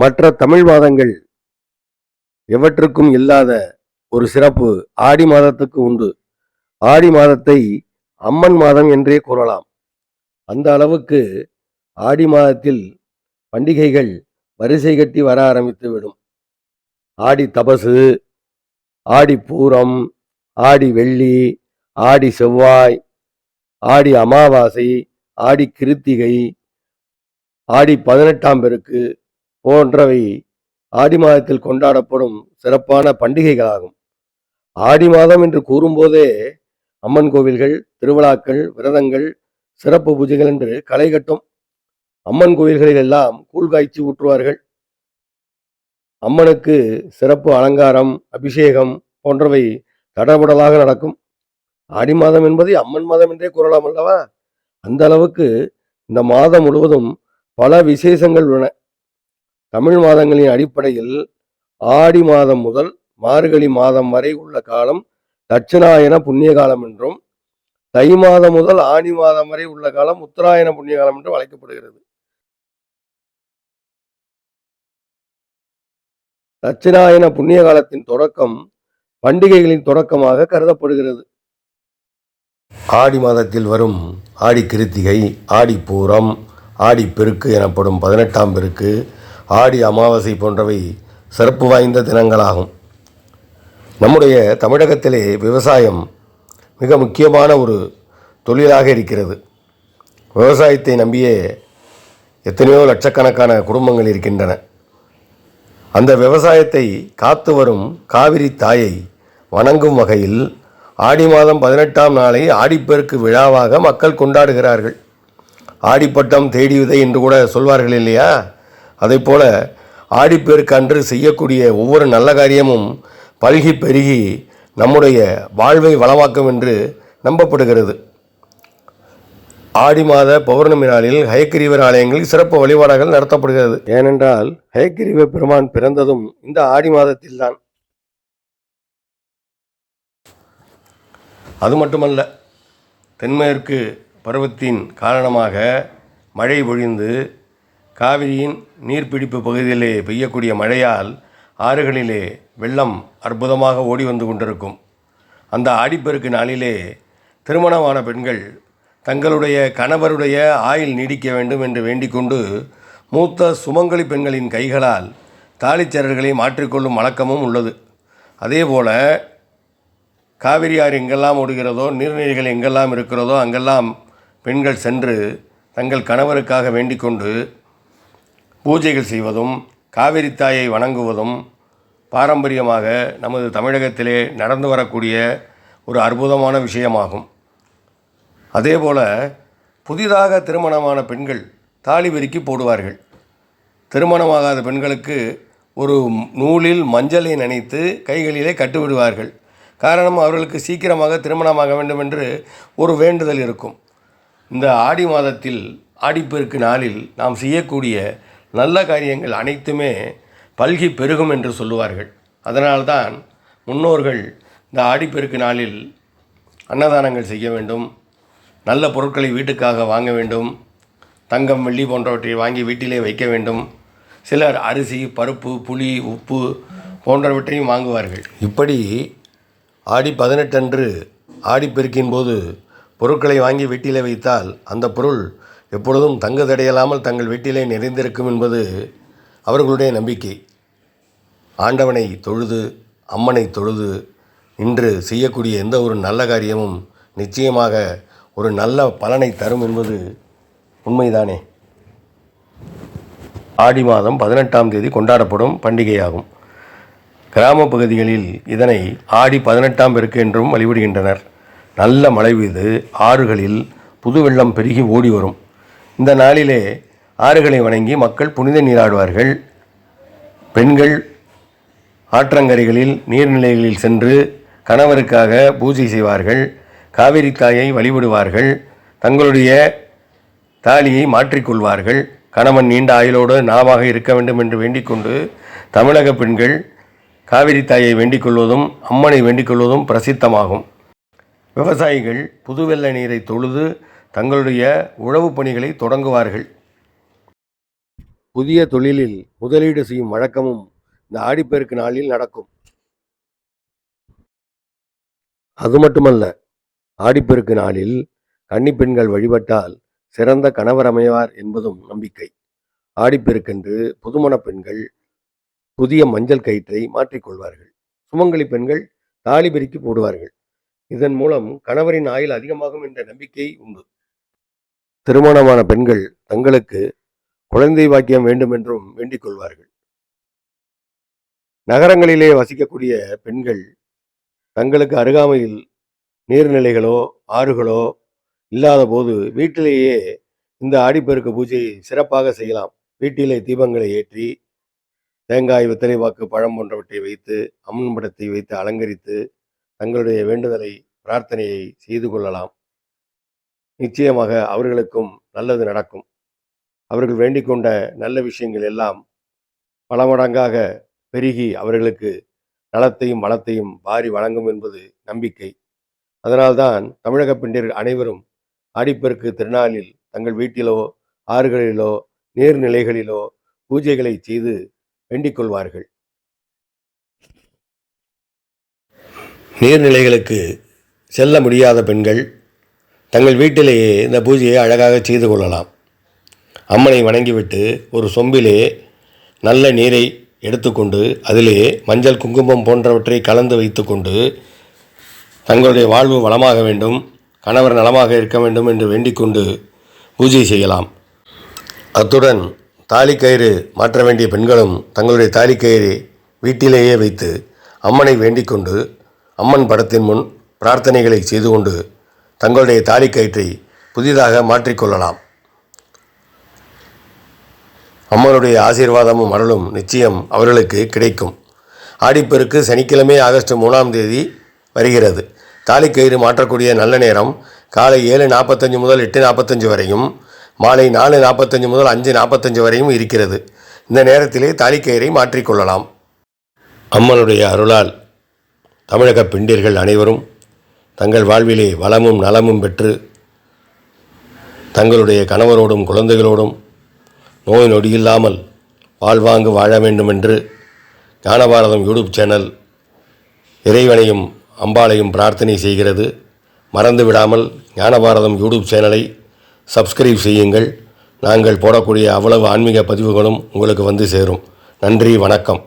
மற்ற தமிழ் மாதங்கள் எவற்றுக்கும் இல்லாத ஒரு சிறப்பு ஆடி மாதத்துக்கு உண்டு. ஆடி மாதத்தை அம்மன் மாதம் என்றே கூறலாம். அந்த அளவுக்கு ஆடி மாதத்தில் பண்டிகைகள் வரிசை கட்டி வர ஆரம்பித்து விடும். ஆடி தபசு ஆடி பூரம் ஆடி வெள்ளி ஆடி செவ்வாய் ஆடி அமாவாசை ஆடி கிருத்திகை ஆடி பதினெட்டாம் பெருக்கு போன்றவை ஆடி மாதத்தில் கொண்டாடப்படும் சிறப்பான பண்டிகைகளாகும். ஆடி மாதம் என்று கூறும்போதே அம்மன் கோவில்கள் திருவிழாக்கள் விரதங்கள் சிறப்பு பூஜைகள் என்று களை கட்டும். அம்மன் கோவில்களில் எல்லாம் கூழ் காய்ச்சி ஊற்றுவார்கள். அம்மனுக்கு சிறப்பு அலங்காரம் அபிஷேகம் போன்றவை தடபுடலாக நடக்கும். ஆடி மாதம் என்பதை அம்மன் மாதம் என்றே கூறலாம் அல்லவா? அந்த அளவுக்கு இந்த மாதம் முழுவதும் பல விசேஷங்கள் உள்ளன. தமிழ் மாதங்களின் அடிப்படையில் ஆடி மாதம் முதல் மார்கழி மாதம் வரை உள்ள காலம் தட்சிணாயன புண்ணிய காலம் என்றும் தை மாதம் முதல் ஆடி மாதம் வரை உள்ள காலம் உத்தராயண புண்ணிய காலம் என்றும் அழைக்கப்படுகிறது. தட்சிணாயன புண்ணிய காலத்தின் தொடக்கம் பண்டிகைகளின் தொடக்கமாக கருதப்படுகிறது. ஆடி மாதத்தில் வரும் ஆடி கிருத்திகை ஆடி பூரம் ஆடி பெருக்கு எனப்படும் பதினெட்டாம் பெருக்கு ஆடி அமாவாசை போன்றவை சிறப்பு வாய்ந்த தினங்களாகும். நம்முடைய தமிழகத்திலே விவசாயம் மிக முக்கியமான ஒரு தொழிலாக இருக்கிறது. விவசாயத்தை நம்பியே எத்தனையோ லட்சக்கணக்கான குடும்பங்கள் இருக்கின்றன. அந்த விவசாயத்தை காத்து வரும் காவிரி தாயை வணங்கும் வகையில் ஆடி மாதம் பதினெட்டாம் நாளை ஆடிப்பெருக்கு விழாவாக மக்கள் கொண்டாடுகிறார்கள். ஆடிப்பட்டம் தேடி விதை என்று கூட சொல்வார்கள் இல்லையா? அதைப் போல ஆடிப்பெருக்கு அன்று செய்யக்கூடிய ஒவ்வொரு நல்ல காரியமும் பல்கி பெருகி நம்முடைய வாழ்வை வளமாக்கும் என்று நம்பப்படுகிறது. ஆடி மாத பௌர்ணமி நாளில் ஹயக்கிரீவர் ஆலயங்களில் சிறப்பு வழிபாடுகள் நடத்தப்படுகிறது. ஏனென்றால் ஹயக்கிரீவ பெருமான் பிறந்ததும் இந்த ஆடி மாதத்தில்தான். அது மட்டுமல்ல தென்மேற்கு பருவத்தின் காரணமாக மழை பொழிந்து காவிரியின் நீர்பிடிப்பு பகுதியிலே பெய்யக்கூடிய மழையால் ஆறுகளிலே வெள்ளம் அற்புதமாக ஓடி வந்து கொண்டிருக்கும். அந்த ஆடிப்பெருக்கு நாளிலே திருமணமான பெண்கள் தங்களுடைய கணவருடைய ஆயில் நீடிக்க வேண்டும் என்று வேண்டிக்கொண்டு மூத்த சுமங்கலி பெண்களின் கைகளால் தாலிச்சரல்களை மாற்றிக்கொள்ளும் வழக்கமும் உள்ளது. அதேபோல காவிரி ஆறு எங்கெல்லாம் ஓடுகிறதோ நீர்நிலைகள் எங்கெல்லாம் இருக்கிறதோ அங்கெல்லாம் பெண்கள் சென்று தங்கள் கணவருக்காக வேண்டிக்கொண்டு பூஜைகள் செய்வதும் காவிரி தாயை வணங்குவதும் பாரம்பரியமாக நமது தமிழகத்திலே நடந்து வரக்கூடிய ஒரு அற்புதமான விஷயமாகும். அதேபோல் புதிதாக திருமணமான பெண்கள் தாலி விரிக்கி போடுவார்கள். திருமணமாகாத பெண்களுக்கு ஒரு நூலில் மஞ்சளை நனைத்து கைகளிலே கட்டுவிடுவார்கள். காரணம் அவர்களுக்கு சீக்கிரமாக திருமணமாக வேண்டும் என்று ஒரு வேண்டுதல் இருக்கும். இந்த ஆடி மாதத்தில் ஆடிப்பெருக்கு நாளில் நாம் செய்யக்கூடிய நல்ல காரியங்கள் அனைத்துமே பல்கி பெருகும் என்று சொல்லுவார்கள். அதனால்தான் முன்னோர்கள் இந்த ஆடிப்பெருக்கு நாளில் அன்னதானங்கள் செய்ய வேண்டும் நல்ல பொருட்களை வீட்டுக்காக வாங்க வேண்டும் தங்கம் வெள்ளி போன்றவற்றை வாங்கி வீட்டிலே வைக்க வேண்டும். சிலர் அரிசி பருப்பு புளி உப்பு போன்றவற்றையும் வாங்குவார்கள். இப்படி ஆடி பதினெட்டன்று ஆடிப்பெருக்கின் போது பொருட்களை வாங்கி வீட்டிலே வைத்தால் அந்த பொருள் எப்பொழுதும் தங்க தடையலாமல் தங்கள் வீட்டிலே நிறைந்திருக்கும் என்பது அவர்களுடைய நம்பிக்கை. ஆண்டவனை தொழுது அம்மனை தொழுது இன்று செய்யக்கூடிய எந்த ஒரு நல்ல காரியமும் நிச்சயமாக ஒரு நல்ல பலனை தரும் என்பது உண்மைதானே? ஆடி மாதம் பதினெட்டாம் தேதி கொண்டாடப்படும் பண்டிகையாகும். கிராம பகுதிகளில் இதனை ஆடி பதினெட்டாம் பெருக்கு என்றும் வழிபடுகின்றனர். நல்ல மழை பெய்து ஆறுகளில் புது வெள்ளம் பெருகி ஓடி வரும். இந்த நாளிலே ஆறுகளை வணங்கி மக்கள் புனித நீராடுவார்கள். பெண்கள் ஆற்றங்கரைகளில் நீர்நிலைகளில் சென்று கணவருக்காக பூஜை செய்வார்கள். காவிரி தாயை வழிபடுவார்கள். தங்களுடைய தாலியை மாற்றிக்கொள்வார்கள் கணவன் நீண்ட ஆயுளோடு நாவாக இருக்க வேண்டும் என்று வேண்டிக்கொண்டு தமிழக பெண்கள் காவிரி தாயை வேண்டிக் கொள்வதும் அம்மனை வேண்டிக் கொள்வதும் பிரசித்தமாகும். விவசாயிகள் புதுவெள்ள நீரை தொழுது தங்களுடைய உழவுப் பணிகளை தொடங்குவார்கள். புதிய தொழிலில் முதலீடு செய்யும் வழக்கமும் இந்த ஆடிப்பெருக்கு நாளில் நடக்கும். அது மட்டுமல்ல ஆடிப்பெருக்கு நாளில் கன்னி பெண்கள் வழிபட்டால் சிறந்த கணவர் அமைவார் என்பதும் நம்பிக்கை. ஆடிப்பெருக்கென்று புதுமண பெண்கள் புதிய மஞ்சள் கயிற்றை மாற்றிக்கொள்வார்கள் சுமங்கலி பெண்கள் தாலி பெருக்கி போடுவார்கள். இதன் மூலம் கணவரின் ஆயுள் அதிகமாகும் என்ற நம்பிக்கை உண்டு. திருமணமான பெண்கள் தங்களுக்கு குழந்தை பாக்கியம் வேண்டும் என்றும் வேண்டிக் கொள்வார்கள். நகரங்களிலே வசிக்கக்கூடிய பெண்கள் தங்களுக்கு அருகாமையில் நீர்நிலைகளோ ஆறுகளோ இல்லாத போது வீட்டிலேயே இந்த ஆடிப்பெருக்கு பூஜையை சிறப்பாக செய்யலாம். வீட்டிலே தீபங்களை ஏற்றி தேங்காய் வெத்தலை வாக்கு பழம் போன்றவற்றை வைத்து அம்மன் படத்தை வைத்து அலங்கரித்து தங்களுடைய வேண்டுதலை பிரார்த்தனையை செய்து கொள்ளலாம். நிச்சயமாக அவர்களுக்கும் நல்லது நடக்கும். அவர்கள் வேண்டிக் கொண்ட நல்ல விஷயங்கள் எல்லாம் பல மடங்காக பெருகி அவர்களுக்கு நலத்தையும் வளத்தையும் வாரி வழங்கும் என்பது நம்பிக்கை. அதனால்தான் தமிழக பெண்டிர் அனைவரும் ஆடிப்பெருக்கு திருநாளில் தங்கள் வீட்டிலோ ஆறுகளிலோ நீர்நிலைகளிலோ பூஜைகளை செய்து வேண்டிக் கொள்வார்கள். நீர்நிலைகளுக்கு செல்ல முடியாத பெண்கள் தங்கள் வீட்டிலேயே இந்த பூஜையை அழகாக செய்து கொள்ளலாம். அம்மனை வணங்கிவிட்டு ஒரு சொம்பிலே நல்ல நீரை எடுத்துக்கொண்டு அதிலே மஞ்சள் குங்குமம் போன்றவற்றை கலந்து வைத்துக்கொண்டு தங்களுடைய வாழ்வு வளமாக வேண்டும் கணவர் நலமாக இருக்க வேண்டும் என்று வேண்டிக்கொண்டு பூஜை செய்யலாம். அத்துடன் தாலிக்கயிறு மாற்ற வேண்டிய பெண்களும் தங்களுடைய தாலிக்கயிறை வீட்டிலேயே வைத்து அம்மனை வேண்டிக்கொண்டு அம்மன் படத்தின் முன் பிரார்த்தனைகளை செய்து கொண்டு தங்களுடைய தாலிக்கயிற்றை புதிதாக மாற்றிக்கொள்ளலாம். அம்மனுடைய ஆசீர்வாதமும் அருளும் நிச்சயம் அவர்களுக்கு கிடைக்கும். ஆடிப்பெருக்கு சனிக்கிழமை ஆகஸ்ட் மூணாம் தேதி வருகிறது. தாலிக்கயிறு மாற்றக்கூடிய நல்ல நேரம் காலை ஏழு நாற்பத்தஞ்சு முதல் எட்டு நாற்பத்தஞ்சு வரையும் மாலை நாலு நாற்பத்தஞ்சு முதல் அஞ்சு நாற்பத்தஞ்சு வரையும் இருக்கிறது. இந்த நேரத்திலே தாலிக்கயிறை மாற்றிக்கொள்ளலாம். அம்மனுடைய அருளால் தமிழக பெண்டிர்கள் அனைவரும் தங்கள் வாழ்விலே வளமும் நலமும் பெற்று தங்களுடைய கணவரோடும் குழந்தைகளோடும் நோய் நொடியில்லாமல் வாழ்வாங்கு வாழ வேண்டும் என்று ஞானபாரதம் யூடியூப் சேனல் இறைவனையும் அம்பாளையும் பிரார்த்தனை செய்கிறது. மறந்து விடாமல் ஞானபாரதம் யூடியூப் சேனலை சப்ஸ்கிரைப் செய்யுங்கள். நாங்கள் போடக்கூடிய அவ்வளவு ஆன்மீக பதிவுகளும் உங்களுக்கு வந்து சேரும். நன்றி வணக்கம்.